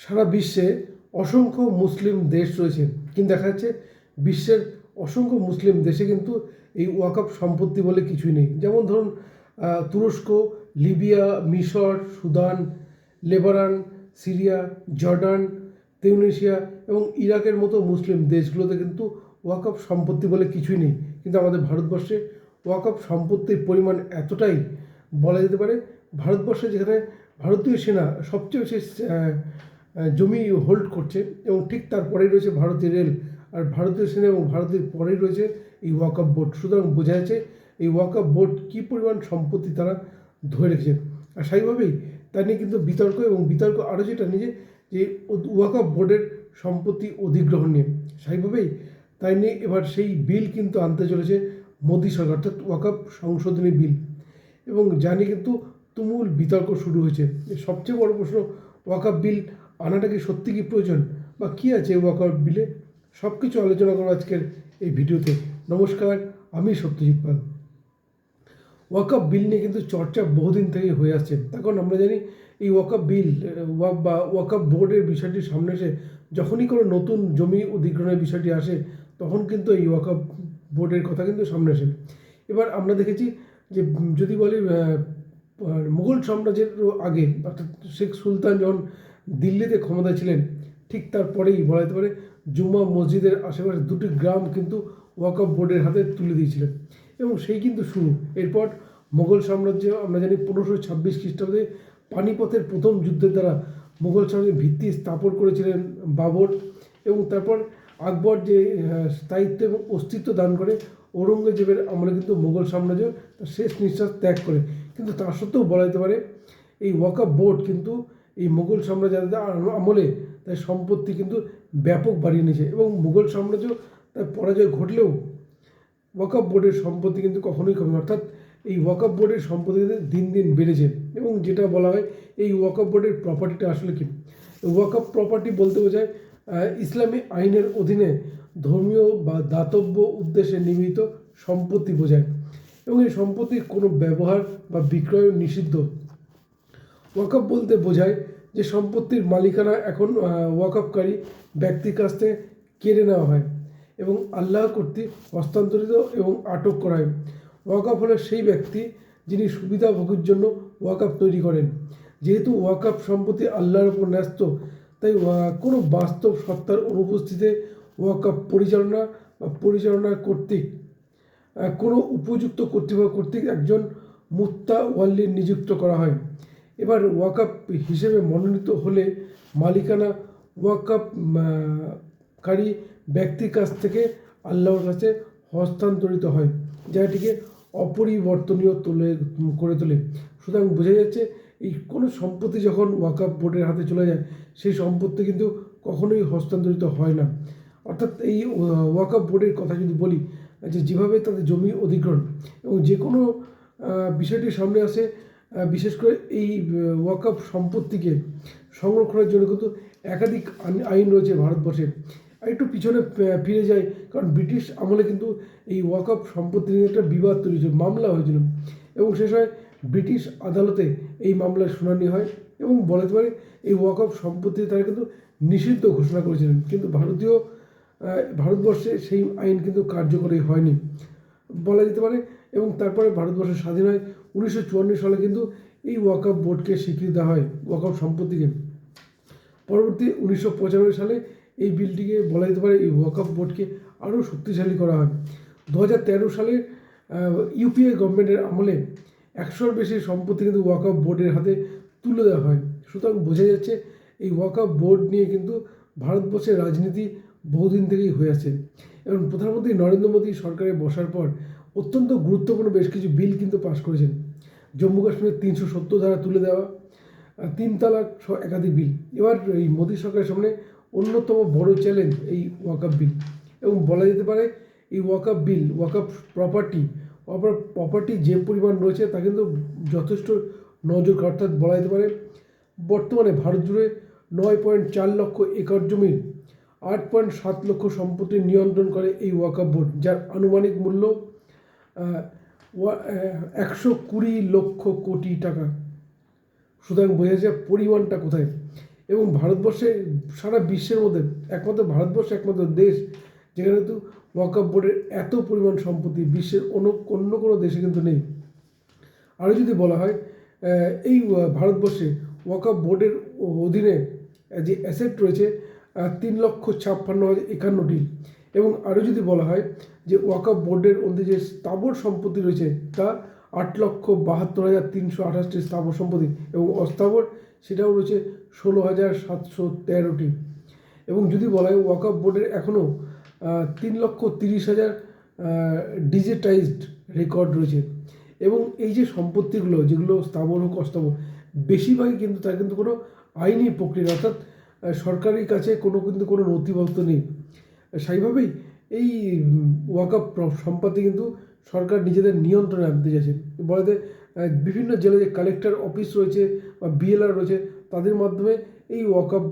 সারা বিশ্বে অসংখ্য মুসলিম দেশ রয়েছে। কিন্তু দেখা যাচ্ছে বিশ্বের অসংখ্য মুসলিম দেশে কিন্তু এই ওয়াকআপ সম্পত্তি বলে কিছুই নেই। যেমন ধরুন তুরস্ক, লিবিয়া, মিশর, Sudan, Lebanon, Syria, Jordan, Tunisia এবং ইরাকের মতো মুসলিম দেশগুলোতে কিন্তু ওয়াকআপ সম্পত্তি বলে কিছুই নেই। কিন্তু আমাদের ভারতবর্ষে ওয়াকআপ সম্পত্তির পরিমাণ এতটাই বলা যেতে পারে, ভারতবর্ষে যেখানে ভারতীয় সেনা সবচেয়ে বেশি জমি হোল্ড করছে এবং ঠিক তারপরেই রয়েছে ভারতীয় রেল। আর ভারতীয় সেনা এবং ভারতের পরেই রয়েছে এই ওয়াকআপ বোর্ড সুতরাং বোঝা যাচ্ছে এই ওয়াকআপ বোর্ড কী পরিমাণ সম্পত্তি তারা ধরে রেখেছে আর স্বাভাবিকভাবেই তা নিয়ে কিন্তু বিতর্ক এবং বিতর্ক আরও যেটা নিয়ে যে ওয়াকআপ বোর্ডের সম্পত্তি অধিগ্রহণ নিয়ে। স্বাভাবিকভাবেই তাই নিয়ে এবার সেই বিল কিন্তু আনতে চলেছে মোদী সরকার, অর্থাৎ ওয়াকআপ সংশোধনী বিল। এবং জানি কিন্তু তুমুল বিতর্ক শুরু হয়েছে। সবচেয়ে বড় প্রশ্ন ওয়াকআপ বিল আনাটা কি সত্যি কি প্রয়োজন? বা কী আছে ওয়াকআপ বিলে সব কিছু আলোচনা করব আজকের এই ভিডিওতে। নমস্কার আমি সত্যজিৎ পাল। ওয়াকআপ বিল নিয়ে কিন্তু চর্চা বহুদিন থেকে হয়ে আসছে। তখন আমরা জানি এই ওয়াকআপ বিল আহ, ওয়া- বা ওয়াকআপ বোর্ডের বিষয়টি সামনে এসে যখনই কোনো নতুন জমি অধিগ্রহণের বিষয়টি আসে তখন কিন্তু এই ওয়াকআপ বোর্ডের কথা কিন্তু সামনে আসে। এবার আমরা দেখেছি যে যদি বলি মুঘল সাম্রাজ্যের আগে অর্থাৎ শেখ সুলতান যখন দিল্লিতে ক্ষমতায় ছিলেন, ঠিক তারপরেই বলা যেতে পারে জুমা মসজিদের আশেপাশে দুটি গ্রাম কিন্তু ওয়াকআপ বোর্ডের হাতে তুলে দিয়েছিলেন। এবং সেই কিন্তু শুরু। এরপর মোগল সাম্রাজ্য, আমরা জানি পনেরোশো ছাব্বিশ খ্রিস্টাব্দে পানিপথের প্রথম যুদ্ধের দ্বারা মোগল সাম্রাজ্যের ভিত্তি স্থাপন করেছিলেন বাবর। এবং তারপর আকবর যে স্থায়িত্ব এবং অস্তিত্ব দান করে, ঔরঙ্গজেবের আমলে কিন্তু মোগল সাম্রাজ্য তার শেষ নিঃশ্বাস ত্যাগ করে। কিন্তু তা সত্ত্বেও বলা যেতে পারে এই ওয়াকআপ বোর্ড কিন্তু এই মুঘল সাম্রাজ্যের আমলে তার সম্পত্তি কিন্তু ব্যাপক বাড়িয়ে নিয়েছে এবং মুঘল সাম্রাজ্য তার পরাজয় ঘটলেও ওয়াকআপ বোর্ডের সম্পত্তি কিন্তু কখনোই কমে অর্থাৎ এই ওয়াকআপ বোর্ডের সম্পত্তি কিন্তু দিন দিন বেড়েছে এবং যেটা বলা হয় এই ওয়াকআপ বোর্ডের প্রপার্টিটা আসলে কি? ওয়াকআপ প্রপার্টি বলতে বোঝায় ইসলামী আইনের অধীনে ধর্মীয় বা দাতব্য উদ্দেশ্যে নির্মিত সম্পত্তি বোঝায় এবং এই সম্পত্তির কোনো ব্যবহার বা বিক্রয় নিষিদ্ধ। ওয়াকআপ বলতে বোঝায় যে সম্পত্তির মালিকানা এখন আহ, ওয়াকআপকারী ব্যক্তির কাছ থেকে কেড়ে নেওয়া হয় এবং আল্লাহ কর্তৃক হস্তান্তরিত এবং আটক করা হয়। ওয়াকআপ হলো সেই ব্যক্তি যিনি সুবিধাভোগীর জন্য ওয়াকআপ তৈরি করেন। যেহেতু ওয়াকআপ সম্পত্তি আল্লাহর উপর ন্যস্ত তাই কোনো বাস্তব সত্তার অনুপস্থিতিতে ওয়াকআপ পরিচালনা বা পরিচালনা কর্তৃক কোনো উপযুক্ত কর্তৃপক্ষ কর্তৃক একজন মুত্তা ওয়াল্লি নিযুক্ত করা হয়। এবার ওয়াকআপ হিসেবে মনোনীত হলে মালিকানা ওয়াকআপ আহ, কারী ব্যক্তির কাছ থেকে আল্লাহর কাছে হস্তান্তরিত হয় যা এটিকে অপরিবর্তনীয় তোলে করে তোলে। সুতরাং বোঝা যাচ্ছে এই কোনো সম্পত্তি যখন ওয়াকআপ বোর্ডের হাতে চলে যায় সেই সম্পত্তি কিন্তু কখনোই হস্তান্তরিত হয় না। অর্থাৎ এই ওয়াকআপ বোর্ডের কথা যদি বলি যে যেভাবে তাদের জমি অধিগ্রহণ এবং যে কোনো বিষয়টি সামনে আসে বিশেষ করে এই ওয়াকআপ সম্পত্তিকে সংরক্ষণের জন্য কিন্তু একাধিক আইন- রয়েছে ভারতবর্ষে। একটু পিছনে ফিরে যায় কারণ ব্রিটিশ আমলে কিন্তু এই ওয়াকআপ সম্পত্তি নিয়ে একটা বিবাদ তৈরি হয়েছিল, মামলা হয়েছিল। এবং শেষ হয় ব্রিটিশ আদালতে এই মামলার শুনানি হয় এবং বলা যেতে পারে এই ওয়াকআপ সম্পত্তি তারা কিন্তু নিষিদ্ধ ঘোষণা করেছিলেন। কিন্তু ভারতীয় ভারতবর্ষে সেই আইন কিন্তু কার্যকরী হয়নি। বলা যেতে পারে, এবং তারপরে ভারতবর্ষ স্বাধীন হয় উনিশশো চুয়ান্ন সালে কিন্তু এই ওয়াকআপ বোর্ডকে স্বীকৃতি দেওয়া হয় ওয়াকআপ সম্পত্তিকে। পরবর্তী উনিশশো পঁচানব্বই সালে এই বিলটিকে বলা যেতে পারে, এই ওয়াকআপ বোর্ডকে আরও শক্তিশালী করা হয়। দু হাজার তেরো সালে ইউপিএ গভর্নমেন্টের আমলে একশোর বেশি সম্পত্তি কিন্তু ওয়াকআপ বোর্ডের হাতে তুলে দেওয়া হয়। সুতরাং বোঝা যাচ্ছে এই ওয়াকআপ বোর্ড নিয়ে কিন্তু ভারতবর্ষের রাজনীতি বহুদিন থেকেই হয়ে আছে। এবং প্রধানমন্ত্রী নরেন্দ্র মোদী সরকারে বসার পর অত্যন্ত গুরুত্বপূর্ণ বেশ কিছু বিল কিন্তু পাশ করেছেন। জম্মু কাশ্মীরের তিনশো সত্তর ধারা তুলে দেওয়া তিন তালাক একাধিক বিল। এবার এই মোদী সরকারের সামনে অন্যতম বড় চ্যালেঞ্জ এই ওয়াকআপ বিল। এবং বলা যেতে পারে, এই ওয়াকআপ বিল, ওয়াকআপ প্রপার্টি প্রপার্টি যে পরিমাণ রয়েছে তা কিন্তু যথেষ্ট নজর অর্থাৎ বলা যেতে পারে, বর্তমানে ভারত জুড়ে নয় পয়েন্ট চার লক্ষ একর জমির আট পয়েন্ট সাত লক্ষ সম্পত্তি নিয়ন্ত্রণ করে এই ওয়াকআপ বোর্ড, যার আনুমানিক মূল্য একশো কুড়ি লক্ষ কোটি টাকা। সুতরাং বোঝা যায় পরিমাণটা কোথায়। এবং ভারতবর্ষে সারা বিশ্বের মধ্যে, একমাত্র ভারতবর্ষ, একমাত্র দেশ, যেখানে কিন্তু ওয়াকআপ বোর্ডের এত পরিমাণ সম্পত্তি বিশ্বের অন্য অন্য কোনো দেশে কিন্তু নেই। আরও যদি বলা হয় এই ভারতবর্ষে ওয়াকআপ বোর্ডের অধীনে যে অ্যাসেট রয়েছে তিন লক্ষ ছাপ্পান্ন হাজার একান্নটি এবং আরও যদি বলা হয় যে ওয়াকআপ বোর্ডের মধ্যে যে স্থাবর সম্পত্তি রয়েছে, তা আট লক্ষ বাহাত্তর হাজার তিনশো আঠাশটি স্থাবর সম্পত্তি এবং অস্থাবর সেটাও রয়েছে ষোলো হাজার সাতশো তেরোটি। এবং যদি বলা হয় ওয়াকআপ বোর্ডের এখনও তিন লক্ষ তিরিশ হাজার ডিজিটাইজড রেকর্ড রয়েছে। এবং এই যে সম্পত্তিগুলো, যেগুলো স্থাবর হোক অস্থাবর, বেশিরভাগই কিন্তু তার কিন্তু কোনো আইনি প্রক্রিয়া অর্থাৎ সরকারের কাছে কোনো কিন্তু কোনো নথিপত্র নেই। সেইভাবেই এই ওয়াকআপ সম্পত্তি কিন্তু সরকার নিজেদের নিয়ন্ত্রণে আনতে চাইছে। বলা যায় বিভিন্ন জেলায় যে কালেক্টর অফিস রয়েছে বা বিএলআর রয়েছে, তাদের মাধ্যমে এই ওয়াকআপ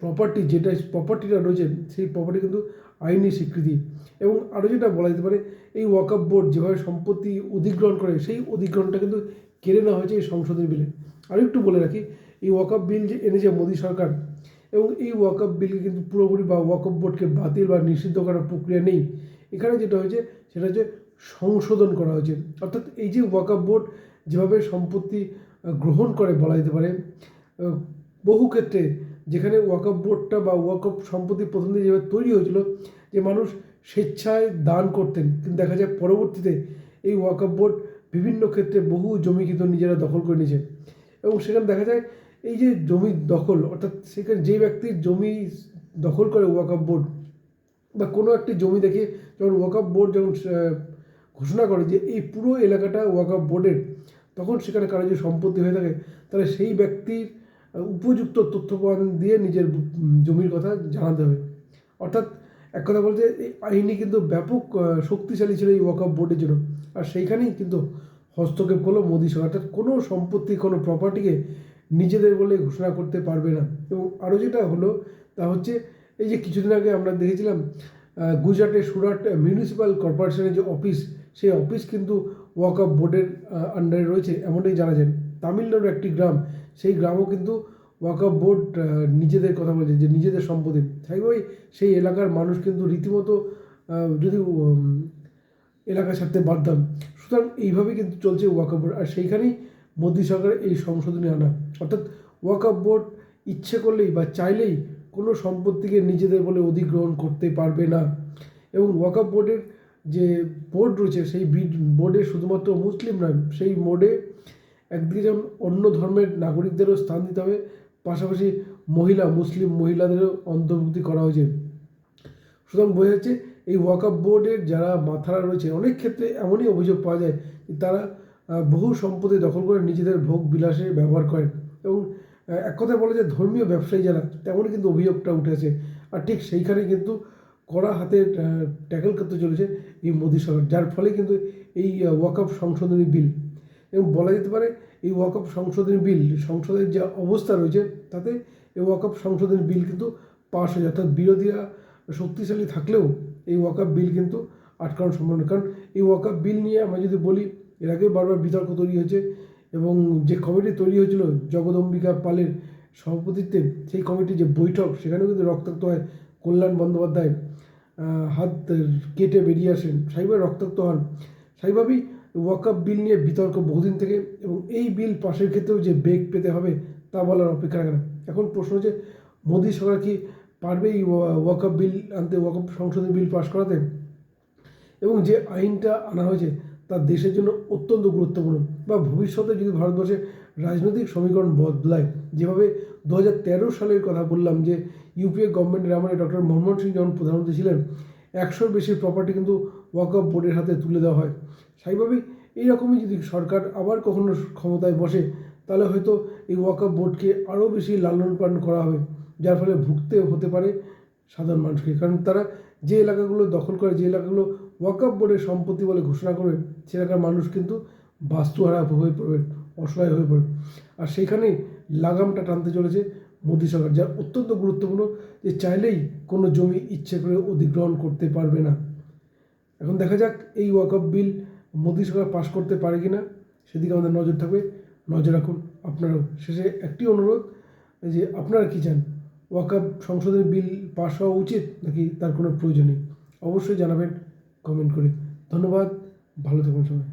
প্রপার্টি যেটা প্রপার্টিটা রয়েছে, সেই প্রপার্টি কিন্তু আইনি স্বীকৃতি। এবং আরও যেটা বলা যেতে পারে, এই ওয়াকআপ বোর্ড যেভাবে সম্পত্তি অধিগ্রহণ করে, সেই অধিগ্রহণটা কিন্তু কেড়ে নেওয়া হয়েছে এই সংশোধনী বিলে। আরও একটু বলে রাখি, এই ওয়াকআপ বিল যে এনেছে মোদী সরকার এবং এই ওয়াকআপ বিলকে কিন্তু পুরোপুরি বা ওয়াকআপ বোর্ডকে বাতিল বা নিষিদ্ধ করার প্রক্রিয়া নেই। এখানে যেটা হয়েছে, সেটা হচ্ছে সংশোধন করা হয়েছে। অর্থাৎ এই যে ওয়াকআপ বোর্ড যেভাবে সম্পত্তি গ্রহণ করে বলা যেতে পারে বহু ক্ষেত্রে যেখানে ওয়াকআপ বোর্ডটা বা ওয়াকআপ সম্পত্তি প্রথম দিকে যেভাবে তৈরি হয়েছিল, যে মানুষ স্বেচ্ছায় দান করতেন, কিন্তু দেখা যায় পরবর্তীতে এই ওয়াকআপ বোর্ড বিভিন্ন ক্ষেত্রে বহু জমি কিন্তু নিজেরা দখল করে নিয়েছে। এবং সেখানে দেখা যায় এই যে জমি দখল, অর্থাৎ সেখানে যে ব্যক্তির জমি দখল করে ওয়াকআপ বোর্ড বা কোনো একটি জমি দেখে যখন ওয়াকআপ বোর্ড যখন ঘোষণা করে যে এই পুরো এলাকাটা ওয়াকআপ বোর্ডের তখন সেখানে কারও যে সম্পত্তি হয়ে থাকে, তাহলে সেই ব্যক্তির উপযুক্ত তথ্য প্রদান দিয়ে নিজের জমির কথা জানাতে হবে। অর্থাৎ এক কথা বলতে, এই আইনি কিন্তু ব্যাপক শক্তিশালী ছিল এই ওয়াকআপ বোর্ডের জন্য। আর সেইখানেই কিন্তু হস্তক্ষেপ করল মোদী সরকার। অর্থাৎ কোনো সম্পত্তি, কোনো প্রপার্টিকে নিজেদের বলে ঘোষণা করতে পারবে না। এবং আরও যেটা হলো, তা হচ্ছে এই যে কিছুদিন আগে আমরা দেখেছিলাম গুজরাটের সুরাট মিউনিসিপ্যাল কর্পোরেশনের যে অফিস সেই অফিস কিন্তু ওয়াকআপ বোর্ডের আন্ডারে রয়েছে, এমনটাই জানা যায়। তামিলনাড়ুর একটি গ্রাম, সেই গ্রামও কিন্তু ওয়াকআপ বোর্ড নিজেদের কথা বলছে যে নিজেদের সম্পত্তি। স্বাভাবিকভাবেই সেই এলাকার মানুষ কিন্তু রীতিমতো যদি এলাকা ছাড়তে বাধ্য সুতরাং এইভাবে কিন্তু চলছে ওয়াক ওয়াকআপ বোর্ড আর সেইখানেই মোদী সরকারের এই সংশোধনী আনা অর্থাৎ ওয়াকআপ বোর্ড ইচ্ছে করলেই বা চাইলেই কোনো সম্পত্তিকে নিজেদের বলে অধিগ্রহণ করতে পারবে না। এবং ওয়াকআপ বোর্ডের যে বোর্ড রয়েছে, সেই বোর্ডে শুধুমাত্র মুসলিম নয়, সেই বোর্ডে একদিকে যেমন অন্য ধর্মের নাগরিকদেরও স্থান দিতে হবে, পাশাপাশি মহিলা, মুসলিম মহিলাদেরও অন্তর্ভুক্তি করা হয়েছে। সুতরাং বোঝা যাচ্ছে, এই ওয়াকআপ বোর্ডের যারা মাথারা রয়েছে, অনেক ক্ষেত্রে এমনই অভিযোগ পাওয়া যায় তারা বহু সম্পত্তি দখল করে নিজেদের ভোগ বিলাসে ব্যবহার করেন। এবং এক কথায় বলা যায় ধর্মীয় ব্যবসায়ী যারা, তেমনই কিন্তু অভিযোগটা উঠেছে আর ঠিক সেইখানে কিন্তু কড়া হাতে ট্যাকেল করতে চলেছে এই মোদী সরকার, যার ফলে কিন্তু এই ওয়াকআপ সংশোধনী বিল। এবং বলা যেতে পারে, এই ওয়াকআপ সংশোধনী বিল, সংসদের যে অবস্থা রয়েছে, তাতে এই ওয়াকআপ সংশোধনী বিল কিন্তু পাশ হয়ে অর্থাৎ বিরোধীরা শক্তিশালী থাকলেও এই ওয়াকআপ বিল কিন্তু আটকানোর সম্ভাবনা নেই। কারণ এই ওয়াকআপ বিল নিয়ে আমরা যদি বলি এর আগেও বারবার বিতর্ক তৈরি হয়েছে এবং যে কমিটি তৈরি হয়েছিল জগদম্বিকা পালের সভাপতিত্বে, সেই কমিটির যে বৈঠক, সেখানেও কিন্তু রক্তাক্ত হয় কল্যাণ বন্দ্যোপাধ্যায়। হাত কেটে বেরিয়ে আসেন, সাইবার রক্তাক্ত হন। সেইভাবেই ওয়াকআপ বিল নিয়ে বিতর্ক বহুদিন থেকে এবং এই বিল পাশের ক্ষেত্রেও যে বেগ পেতে হবে তা বলার অপেক্ষা রাখে না। এখন প্রশ্ন হচ্ছে, মোদী সরকার কি পারবে এই ওয়াকআপ বিল আনতে ওয়াকআপ সংশোধনী বিল পাশ করাতে? এবং যে আইনটা আনা হয়েছে তা দেশের জন্য অত্যন্ত গুরুত্বপূর্ণ বা ভবিষ্যতে যদি ভারতবর্ষে রাজনৈতিক সমীকরণ বদলায়, যেভাবে দু হাজার তেরো সালের কথা বললাম যে ইউপিএ গভর্নমেন্টের আমলে ডক্টর মনমোহন সিং যখন প্রধানমন্ত্রী ছিলেন, একশোর বেশি প্রপার্টি কিন্তু ওয়াকআপ বোর্ডের হাতে তুলে দেওয়া হয়। সেইভাবেই এইরকমই যদি সরকার আবার কখনো ক্ষমতায় বসে, তাহলে হয়তো এই ওয়াকআপ বোর্ডকে আরও বেশি লালন পালন করা হবে, যার ফলে ভুগতে হতে পারে সাধারণ মানুষকে। কারণ তারা যে এলাকাগুলো দখল করে, যে এলাকাগুলো ওয়াকআপ বোর্ডের সম্পত্তি বলে ঘোষণা করবে সে এলাকার মানুষ কিন্তু বাস্তুহারা হয়ে পড়বে, অসহায় হয়ে পড়বে। আর সেইখানেই লাগামটা টানতে চলেছে মোদী সরকার, যা অত্যন্ত গুরুত্বপূর্ণ যে চাইলেই কোনো জমি ইচ্ছে করে অধিগ্রহণ করতে পারবে না। এখন দেখা যাক এই ওয়াকআপ বিল মোদী সরকার পাশ করতে পারে কি না সেদিকে আমাদের নজর থাকবে। নজর রাখুন আপনারাও। শেষে একটি অনুরোধ, যে আপনারা কী চান? ওয়াকাব সংসদের বিল পাশ হওয়া উচিত নাকি তার কোনো প্রয়োজন নেই? অবশ্যই জানাবেন কমেন্ট করে। ধন্যবাদ ভালো থাকুন সবাই।